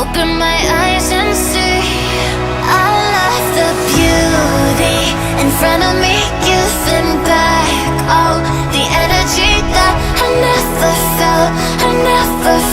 Open my eyes and see. I love the beauty in front of me, giving back. All the energy that I never felt, I never felt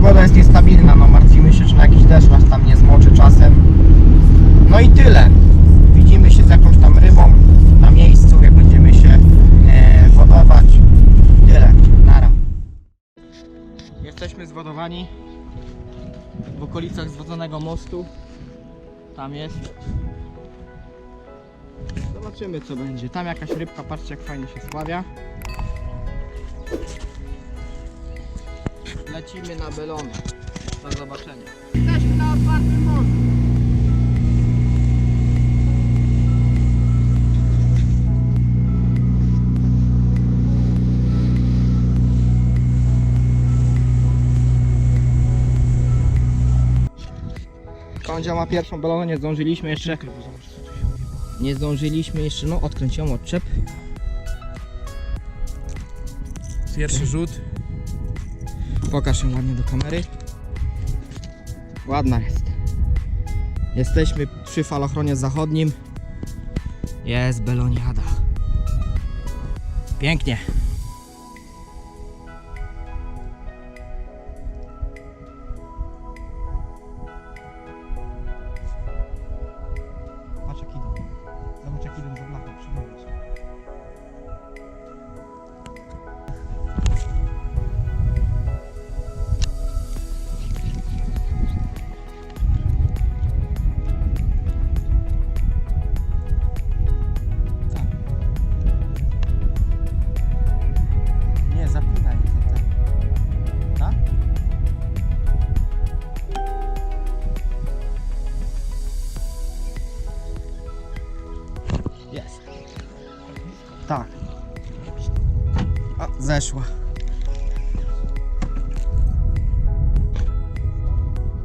pogoda jest niestabilna. No, martwimy się, czy na jakiś deszcz nas tam nie zmoczy czasem. No i tyle. Widzimy się z jakąś tam rybą na miejscu, jak będziemy się e, wodować. Tyle. Nara. Jesteśmy zwodowani w okolicach zwodzonego mostu. Tam jest. Zobaczymy co będzie. Tam jakaś rybka, patrzcie jak fajnie się spławia. Lecimy na belony. Do zobaczenia. Jesteśmy na otwartym morzu. Kądzia ma pierwszą belonę, nie zdążyliśmy jeszcze. Nie zdążyliśmy jeszcze, no odkręć ją, odczep. Pierwszy rzut. Pokaż ją ładnie do kamery. Ładna jest. Jesteśmy przy falochronie zachodnim. Jest beloniada. Pięknie. A, zeszła.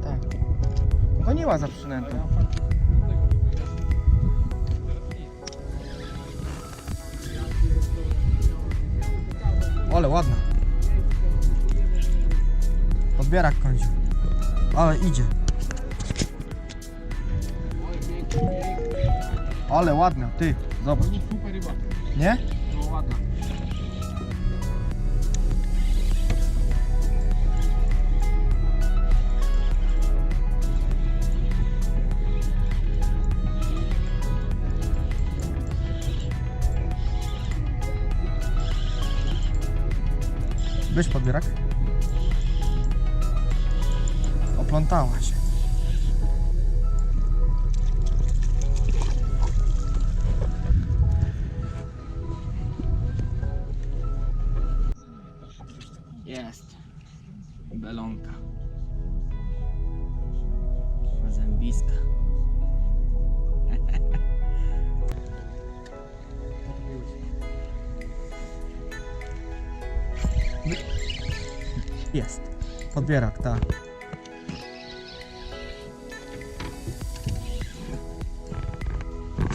Tak. Goniła za przynętą. Ale ładna. Podbierak kończy. Ale idzie. Ale ładna, ty. Zobacz. Super ryba. Nie? No ładna. Weź podbierak. Oplątała Jest. Podbierak, tak.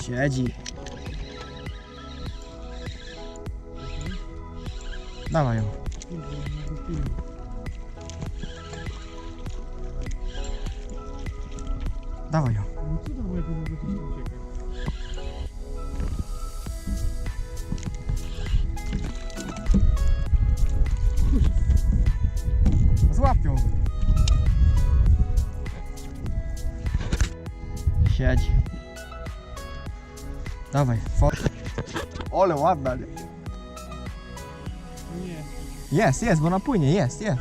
Siedzi. Dawaj ją. Dawaj ją. Siedź. Dawaj, for. Ole ładna, nie? Nie. Jest, jest, bo ona płynie, jest, jest.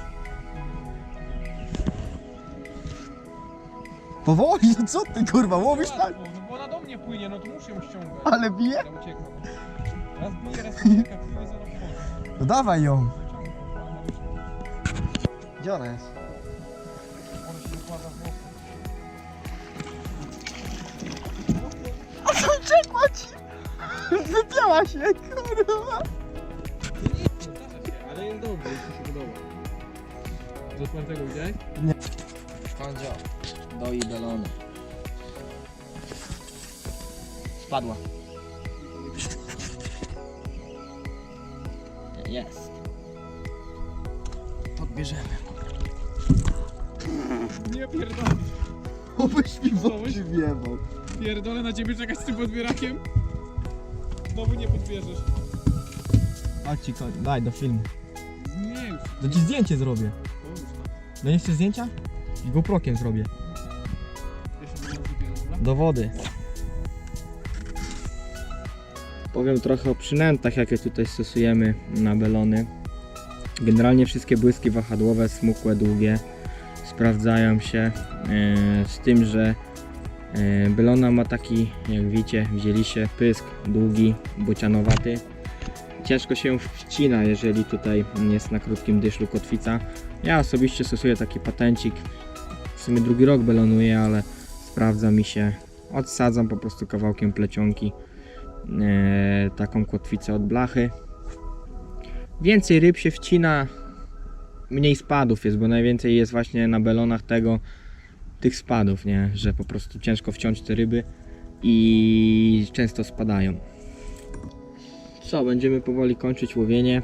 Powoli, no co ty kurwa, łowisz tak? Łatwo, no bo ona do mnie płynie, no to muszę ją ściągać. Ale bije? Ja uciekam. Raz bije, raz ucieka. No dawaj ją. Wyszła. Gdzie ona jest? Ona się układa w Wypiała się, kurwa. Zdarza się, ale jest dobry, jeśli się podoba. Z otwartego widziałeś? Kondzio, doi belony. Spadła. Jest. Podbierzemy. Nie pierdolę. Obyś mi w oczy wjebał. Pierdolę na ciebie czekać z tym podbierakiem. Znowu nie podbierzesz. Chodź ci koń, daj do filmu. Nie już. To ci zdjęcie zrobię. Połóż tam. No nie chcesz zdjęcia? I GoProkiem zrobię. Dobra? Do wody. Powiem trochę o przynętach, jakie tutaj stosujemy na belony. Generalnie wszystkie błyski wahadłowe, smukłe, długie sprawdzają się. e, Z tym, że belona ma taki, jak widzicie, wzięliście pysk długi, bocianowaty. Ciężko się wcina, jeżeli tutaj jest na krótkim dyszlu kotwica. Ja osobiście stosuję taki patencik. W sumie drugi rok belonuję, ale sprawdza mi się. Odsadzam po prostu kawałkiem plecionki e, taką kotwicę od blachy. Więcej ryb się wcina, mniej spadów jest, bo najwięcej jest właśnie na belonach tego, tych spadów, nie? że po prostu ciężko wciąć te ryby i często spadają. Co, będziemy powoli kończyć łowienie.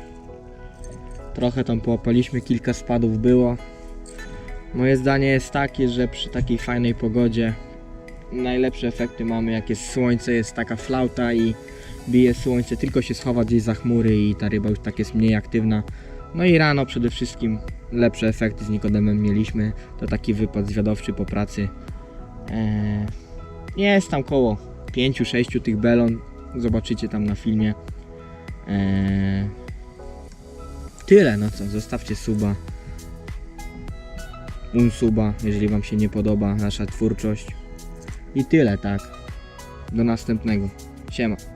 Trochę tam połapaliśmy, kilka spadów było. Moje zdanie jest takie, że przy takiej fajnej pogodzie najlepsze efekty mamy jak jest słońce, jest taka flauta i bije słońce, tylko się schowa gdzieś za chmury i ta ryba już tak jest mniej aktywna. No i rano przede wszystkim lepsze efekty z Nikodemem mieliśmy. To taki wypad zwiadowczy po pracy. Eee, jest tam koło 5-6 tych belon. Zobaczycie tam na filmie. Eee, tyle, no co, zostawcie suba. Unsuba, jeżeli Wam się nie podoba nasza twórczość. I tyle, tak. Do następnego. Siema.